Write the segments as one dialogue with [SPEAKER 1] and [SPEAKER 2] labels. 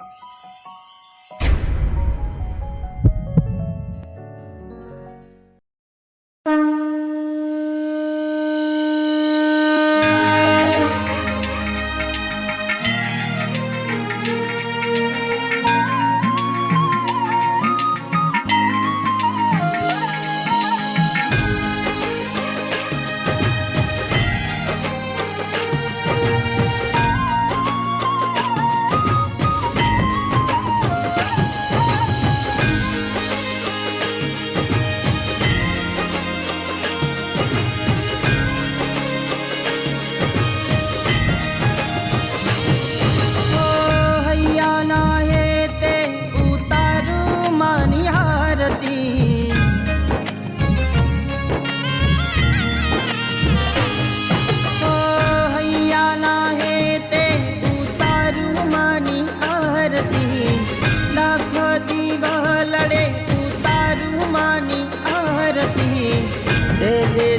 [SPEAKER 1] Thank you.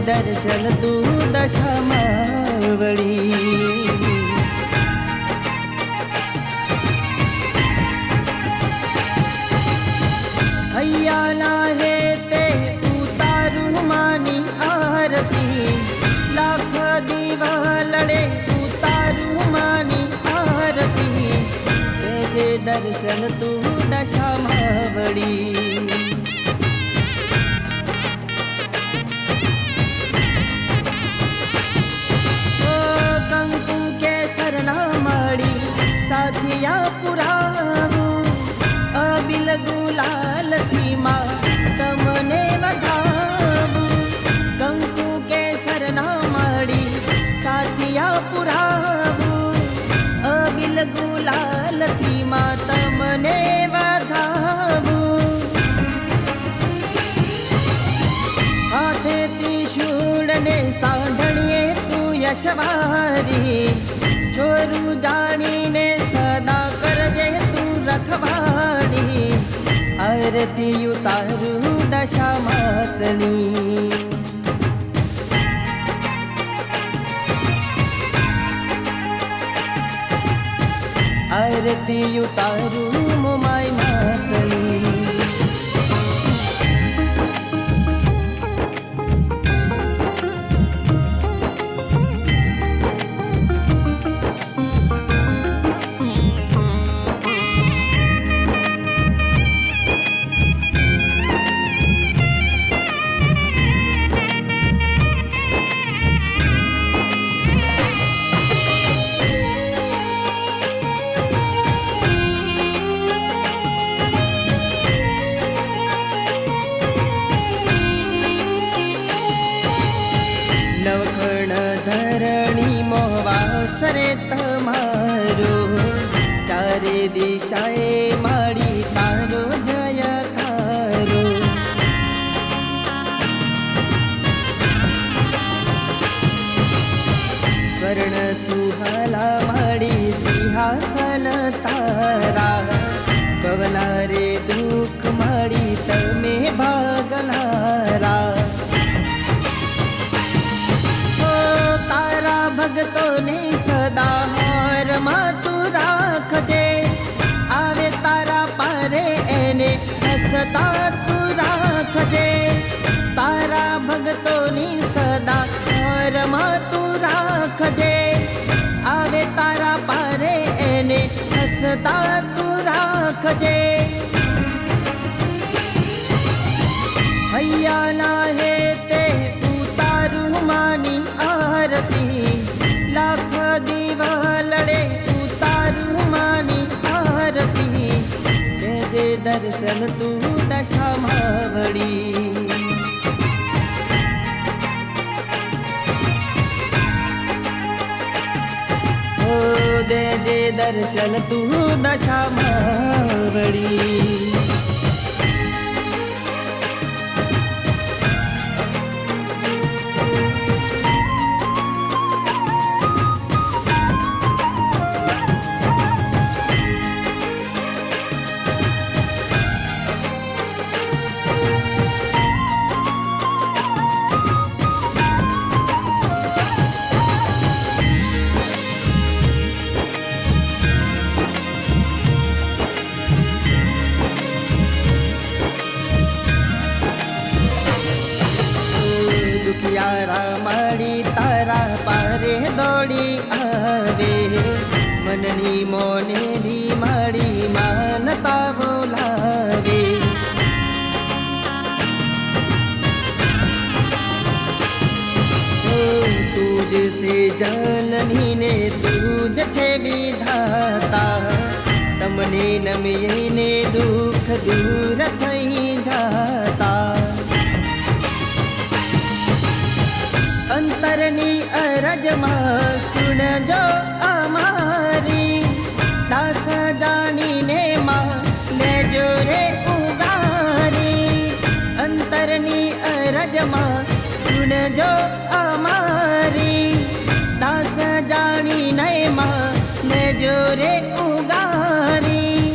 [SPEAKER 1] દર્શન તું દશામાં વળી હૈયાના હે તે ઉતારું માની આરતી લાખ દીવલડે ઉતારું માની આરતી દર્શન તું દશામાં સાથિયા પુરાવો અબિલ ગુલાલમાં તમને વધાવું કંકુ કેસર ના મળી સાથિયા પુરાવો અબિલ ગુલાલમાં તમને વધાવું હાથેથી શૂળને સાંભળીએ તું યશવારી છોરું જાણીને આરતી તારું દશા માતની આરતી તારું મોમાય માતની દિશાએ માડી તારો જયકારો સ્વર્ણ સુહાલા માડી સિંહાસન તારા પવલા રે દુઃખ માડી તમે ભાગલારા ઓ તારા ભક્તોને સદા રાખજે હૈયાના હે તે ઉતારું માની આરતી લાખ દીવલડે ઉતારું માની આરતી જે દર્શન તું દશામાં વળી દે જે દર્શન તું દશામાં વળી દોડી આવે. મનની મોનેની મારી માનતા બોલાવે. તુજસે જનની ને તુજ છે વિધાતા. તમને નમીને દુઃખ દૂર અરજમાં સુનજો અમારી. દાસ જાણીને માં લેજો રે ઉગારી.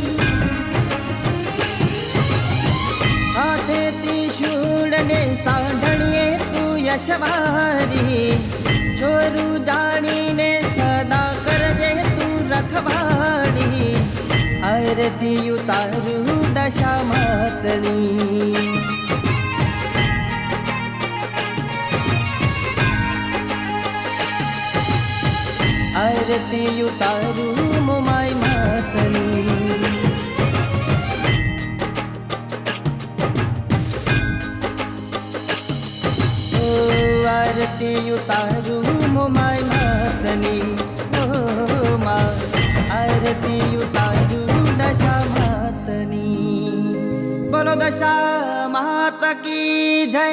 [SPEAKER 1] હાથેથી શૂળને સાંભળીએ તું યશવારી. છોરું જાણીને સદા કરજે તું રખવાડી. અરતી ઉતારું દશા માતની આરતી ઉતારું મોમાય ઓ આરતી ઉતારું મોમાય માતની ઓ માં આરતી ઉતારું દશા માતની બોલો દશા માત કી જય